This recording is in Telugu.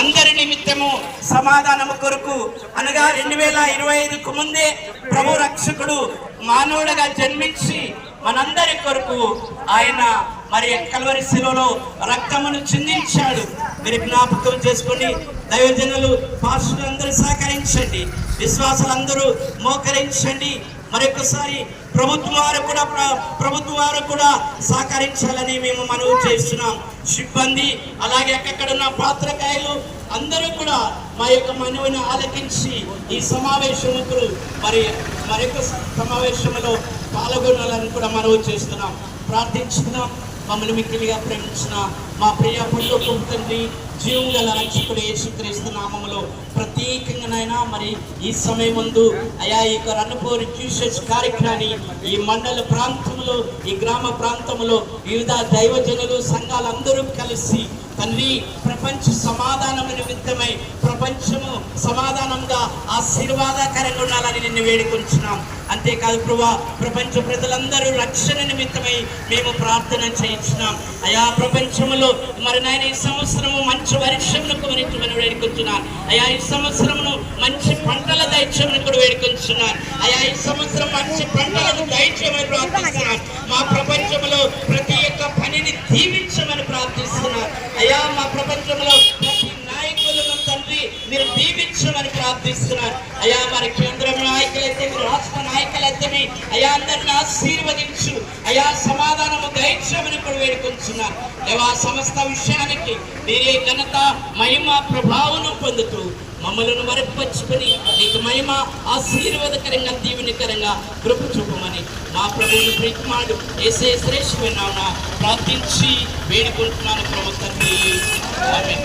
అందరి నిమిత్తము సమాధానము కొరకు అనగా రెండు వేల ఇరవై ఐదుకు ముందే ప్రభు రక్షకుడు మానవుడిగా జన్మించి మనందరి కొరకు ఆయన మరి కలవరి శిలలో రక్తమును చిందించాడు. మీరు జ్ఞాపకం చేసుకొని దైవజనులు పాస్టులు అందరూ సహకరించండి. విశ్వాసులందరూ మోకరించండి. మరొకసారి ప్రభుత్వం వారు కూడా ప్రభుత్వ ప్రభుత్వం వారు కూడా సహకరించాలని మేము మనవి చేస్తున్నాం. సిబ్బంది అలాగే అక్కడ ఉన్న పాత్రకాయలు అందరూ కూడా మా యొక్క మనవిని ఆలకించి ఈ సమావేశముకు మరి మరొక సమావేశంలో పాల్గొనాలని కూడా మనవి చేస్తున్నాం. ప్రార్థించుకున్నాం మమ్మల్ని మిక్కిలిగా ప్రేమించిన మా ప్రియ పుణ్యకు తండ్రి జీవం గల రక్షకుడు యేసుక్రీస్తు నామములో ప్రత్యేకంగానైనా మరి ఈ సమయం ముందు అయా ఈ యొక్క రన్నపూరి ట్యూషన్స్ కార్యక్రమాన్ని ఈ మండల ప్రాంతంలో ఈ గ్రామ ప్రాంతంలో వివిధ దైవజనులు సంఘాలందరూ కలిసి తండ్రి ప్రపంచ సమాధానం నిమిత్తమై ప్రపంచము సమాధానంగా ఆశీర్వాదకరంగా ఉండాలని నిన్ను వేడుకొంచున్నాం. అంతేకాదు ప్రభా ప్రపంచ ప్రజలందరూ రక్షణ నిమిత్తమై మేము ప్రార్థన చేయించున్నాం. అయా ప్రపంచంలో మరి నాయన ఈ సంవత్సరము మంచి వర్షంను గురించి వేడుకుంటున్నాను అయా ఈ సంవత్సరమును మంచి పంటల దైత్యమని కూడా వేడుకొంచున్నాను అయా ఈ సంవత్సరం మంచి పంటలను దైత్యమని ప్రార్థిస్తున్నాను మా ప్రపంచంలో ప్రతి ఒక్క పనిని దీవించమని ప్రార్థిస్తున్నాను అయా మా ప్రపంచంలో మీరు దీవించమని ప్రార్థిస్తున్నారు. అయా మరి కేంద్ర నాయకులైతే మీరు రాష్ట్ర నాయకులైతే అయా అందరిని ఆశీర్వదించు. అయా సమాధానము దయచేయమని కూడా వేడుకొంచున్నారు. దేవా సమస్త విషయానికి మీరే ఘనత మహిమ ప్రభావం పొందుతూ మమ్మలను మరపరుచుకొని నీకు మహిమ ఆశీర్వాదకరంగా దీవెనకరంగా కృప చూపమని మా ప్రభువుని ప్రీతిమాడు ఏసే శ్రేష్ఠమైన ప్రార్థించి వేడుకుంటున్నాను ప్రభుత్వం తండ్రి. ఆమేన్.